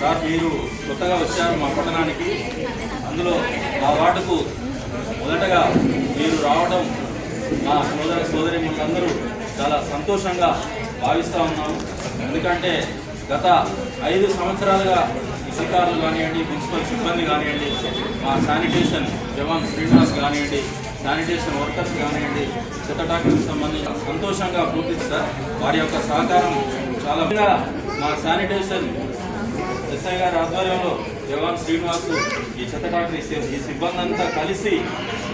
Sir మీరు కొత్తగా వచ్చారు మా పట్టణానికి. అందులో మా వార్డుకు మొదటగా మీరు రావడం మా సోదర సోదరి అందరూ చాలా సంతోషంగా భావిస్తూ ఉన్నాము ఎందుకంటే గత ఐదు సంవత్సరాలుగా అధికారులు కానివ్వండి మున్సిపల్ సిబ్బంది కానివ్వండి మా శానిటేషన్ జవాన్ శ్రీనివాస్ కానివ్వండి శానిటేషన్ వర్కర్స్ కానివ్వండి చెత్తటాకులకు సంబంధించి సంతోషంగా పూర్తిస్తారు వారి యొక్క సహకారం చాలా. మా శానిటేషన్ ఎస్ఐ గారి ఆధ్వర్యంలో జవాన్ శ్రీనివాస్ ఈ చెత్తకాకరి ఈ సిబ్బంది అంతా కలిసి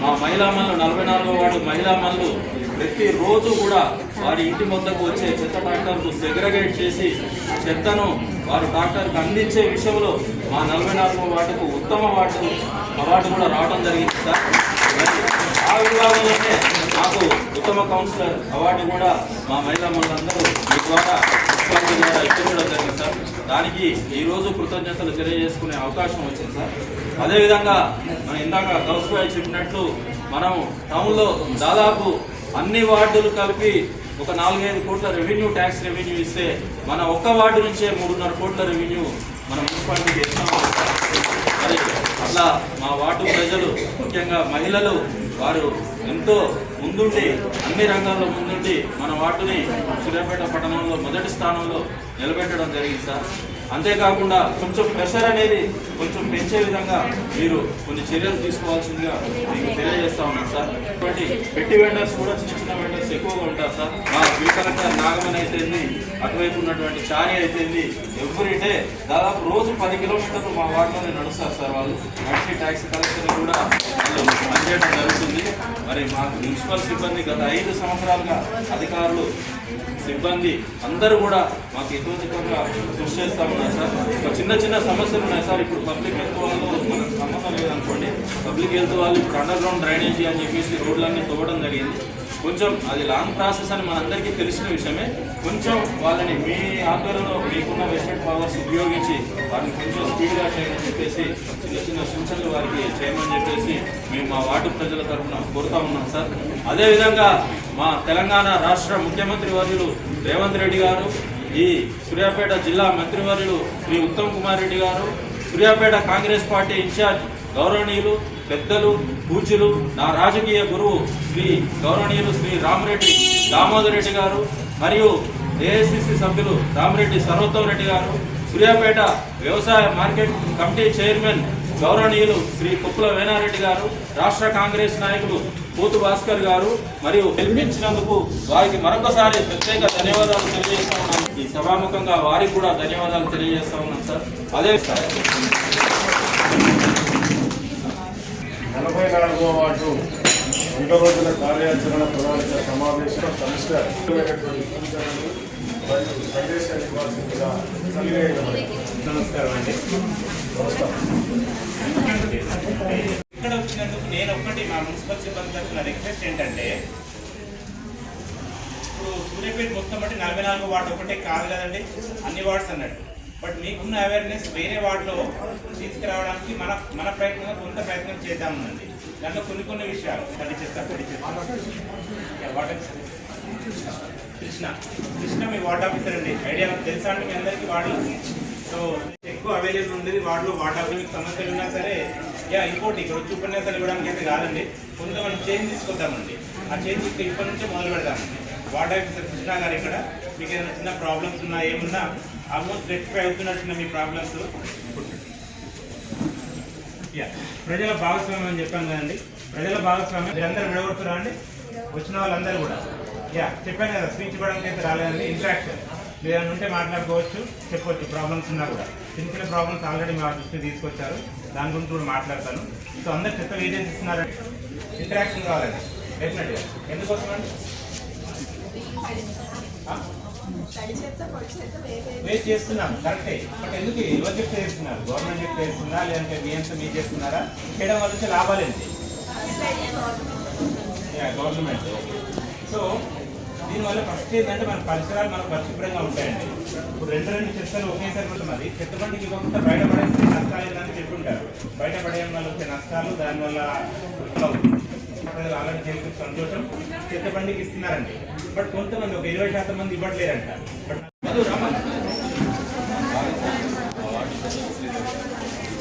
మా మహిళా మనులు నలభై నాలుగో వార్డు మహిళా మనులు ప్రతిరోజు కూడా వారి ఇంటి వద్దకు వచ్చే చెత్త ట్రాక్టర్లు సెగ్రగేట్ చేసి చెత్తను వారు ట్రాక్టర్కి అందించే విషయంలో మా నలభై నాలుగో వార్డుకు ఉత్తమ వార్డు అవార్డు కూడా రావడం జరిగింది సార్. ఆ విభాగంలోనే మాకు ఉత్తమ కౌన్సిలర్ అవార్డు కూడా మా మహిళా మనులందరూ మీ ద్వారా ద్వారా దానికి ఈరోజు కృతజ్ఞతలు తెలియజేసుకునే అవకాశం వచ్చింది సార్. అదేవిధంగా మనం ఇందాక కౌన్సిలర్ చెప్పినట్లు మనం టౌన్లో దాదాపు అన్ని వార్డులు కలిపి ఒక నాలుగైదు కోట్ల రెవెన్యూ ట్యాక్స్ రెవెన్యూ ఇస్తే మన ఒక్క వార్డు నుంచే మూడున్నర కోట్ల రెవెన్యూ మన మున్సిపాలిటీకి ఇస్తాం మరి అట్లా మా వార్డు ప్రజలు ముఖ్యంగా మహిళలు వారు ఎంతో ముందుండి అన్ని రంగాల్లో ముందుండి మన వాటిని సూర్యాపేట పట్టణంలో మొదటి స్థానంలో నిలబెట్టడం జరిగింది సార్. అంతేకాకుండా కొంచెం ప్రెషర్ అనేది కొంచెం పెంచే విధంగా మీరు కొన్ని చర్యలు తీసుకోవాల్సిందిగా మీకు తెలియజేస్తా ఉన్నాను సార్. ఇటువంటి పెట్టి వెండర్స్ కూడా చిన్న చిన్న వెండర్స్ ఎక్కువగా ఉంటారు సార్. మా బిల్ కలెక్టర్ నాగమన్ అయితేంది అటువైపు ఉన్నటువంటి చారి అయితేంది ఎవ్రీ డే దాదాపు రోజు పది కిలోమీటర్లు మా వార్డులోనే నడుస్తారు సార్ వాళ్ళు. నడిచి ట్యాక్సీ కలెక్టర్ కూడా పనిచేయడం జరుగుతుంది. మరి మా మున్సిపల్ సిబ్బంది గత ఐదు సంవత్సరాలుగా అధికారులు సిబ్బంది అందరూ కూడా మాకు ఎటువంటి కృషి చేస్తా ఉన్నారు సార్. ఒక చిన్న చిన్న సమస్యలు ఉన్నాయి సార్. ఇప్పుడు పబ్లిక్ హెల్త్ వాళ్ళతో మనకు సంబంధం లేదనుకోండి పబ్లిక్ హెల్త్ వాళ్ళు ఇప్పుడు అండర్ గ్రౌండ్ డ్రైనేజీ అని చెప్పేసి రోడ్లన్నీ తవ్వడం జరిగింది. కొంచెం అది లాంగ్ ప్రాసెస్ అని మనందరికీ తెలిసిన విషయమే. కొంచెం వాళ్ళని మీ ఆధ్వర్యంలో మీకున్న వెస్టెడ్ పవర్స్ ఉపయోగించి వారిని కొంచెం స్పీడ్గా చేయమని చెప్పేసి చిన్న చిన్న సూచనలు వారికి చేయమని చెప్పేసి మేము మా వార్డు ప్రజల తరఫున కోరుతా ఉన్నాం సార్. అదేవిధంగా మా తెలంగాణ రాష్ట్ర ముఖ్యమంత్రి వర్యులు రేవంత్ రెడ్డి గారు ఈ సూర్యాపేట జిల్లా మంత్రివర్యులు శ్రీ ఉత్తమ్ కుమార్ రెడ్డి గారు సూర్యాపేట కాంగ్రెస్ పార్టీ ఇన్ఛార్జ్ గౌరవనీయులు పెద్దలు పూజ్యులు నా రాజకీయ గురువు శ్రీ గౌరవనీయులు శ్రీ రామరెడ్డి దామోదర్ రెడ్డి గారు మరియు ఏఐసిసి సభ్యులు రామరెడ్డి సర్వోత్తమ్ రెడ్డి గారు సూర్యాపేట వ్యవసాయ మార్కెట్ కమిటీ చైర్మన్ గౌరవనీయులు శ్రీ కుప్పల వేనారెడ్డి గారు రాష్ట్ర కాంగ్రెస్ నాయకులు పోతు భాస్కర్ గారు మరియు పిలిపించినందుకు వారికి మరొకసారి ప్రత్యేక ధన్యవాదాలు తెలియజేస్తా ఉన్నాను. ఈ సభాముఖంగా వారికి కూడా ధన్యవాదాలు తెలియజేస్తా ఉన్నాను సార్. అదే సార్ నలభై నాలుగవ వార్డు రెండు రోజుల కార్యాచరణ ప్రణాళిక సమావేశం కమిషనర్ నమస్కారం అండి. ఇక్కడ వచ్చినందుకు నేను ఒక్కటి మా మున్సిపల్ సిబ్బంది రిక్వెస్ట్ ఏంటంటే ఇప్పుడు సూర్యాపేట మొత్తం అంటే నలభై నాలుగు వార్డు ఒకటే కాదు కదండి అన్ని వార్డ్స్ అన్నట్టు. బట్ మీకున్న అవేర్నెస్ వేరే వాటిలో తీసుకురావడానికి మన మన ప్రయత్నంగా కొంత ప్రయత్నం చేద్దామండి దాంట్లో కొన్ని కొన్ని విషయాలు. పడి చేస్తా పడి వాటర్ కృష్ణ. కృష్ణ మీ వార్డ్ ఆఫీసర్ అండి. ఐడియా తెలుసా అంటే మీ అందరికీ వార్డులో? సో ఎక్కువ అవైలబుల్ ఉండేది వార్డులో వార్డ్ ఆఫీసర్ సమస్యలు ఉన్నా సరే యా ఇంకోటి ఇక్కడ వచ్చి ఉపన్యాసాలు ఇవ్వడానికి అయితే కాదండి. కొంత మనం చేంజ్ తీసుకొద్దామండి. ఆ చేంజ్ ఇప్పటి నుంచే మొదలు పెడదామండి వార్డ్ ఆఫీసర్ కృష్ణ గారు ఇక్కడ. మీకు ఏదైనా చిన్న ప్రాబ్లమ్స్ ఉన్నా ఏమున్నా ఆల్మోస్ట్ రెక్టిఫై అవుతున్నట్టున్న మీ ప్రాబ్లమ్స్. యా ప్రజల భాగస్వామ్యం అని చెప్పాను కదండి. ప్రజల భాగస్వామ్యం. మీరందరూ విడగొడుతున్నా అండి? వచ్చిన వాళ్ళందరూ కూడా. యా చెప్పాను కదా స్పీచ్ ఇవ్వడానికి అయితే రాలేదండి. ఇంట్రాక్షన్ మీరు ఏమైనా ఉంటే మాట్లాడుకోవచ్చు. చెప్పొచ్చు. ప్రాబ్లమ్స్ ఉన్నా కూడా. చిన్న చిన్న ప్రాబ్లమ్స్ ఆల్రెడీ మా దృష్టి తీసుకొచ్చారు. దాని గురించి కూడా మాట్లాడతాను. సో అందరు చెత్త ఏజెన్సీ ఇస్తున్నారంటే ఇంటరాక్షన్ కావాలండి. డెఫినెట్గా ఎందుకోసం అండి వేస్ట్ చేస్తున్నాం కరెక్టే బట్ ఎందుకు ఎవరు చెప్తే చేస్తున్నారు? గవర్నమెంట్ చెప్తే చేస్తుందా లేదంటే మీ అంతా మీరు చేస్తున్నారా? చేయడం వల్ల వచ్చే లాభాలు ఏంటి? గవర్నమెంట్ సో దీనివల్ల ఫస్ట్ ఏంటంటే మన పరిసరాలు మనకు పరిశుభ్రంగా ఉంటాయండి. ఇప్పుడు రెండు రెండు చెత్తలు ఒకేసారి ఉంటున్నది చెత్త బండికి ఇవ్వకుండా బయట పడేస్తే నష్టాలు ఏంటని చెప్పుంటారు బయట పడేయడం వల్ల వచ్చే నష్టాలు దానివల్ల ఆల్రెడీ చేసి సంతోషం చెత్త బండికి ఇస్తున్నారండి. బట్ కొంతమంది ఒక ఇరవై శాతం మంది ఇవ్వట్లేరంట ప్రజలు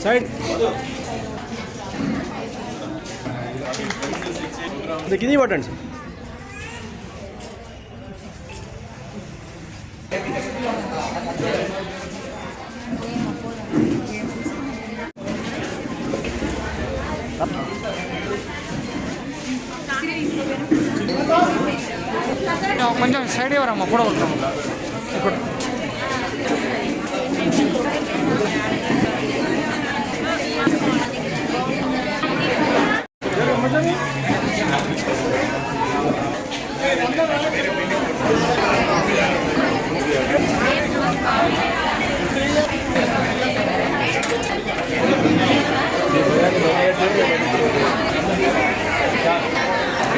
సైడ్. కింది పట్టండి. సార్ కొంచెం సైడ్ ఇవ్వరమ్మా ఫోటో కొడతాము ఇప్పుడు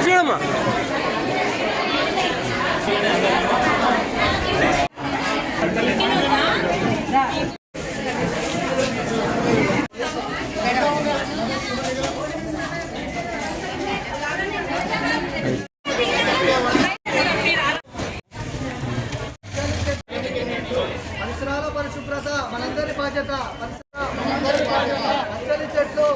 చూడమ్మా పరిసరాల పచ్చని చెట్లు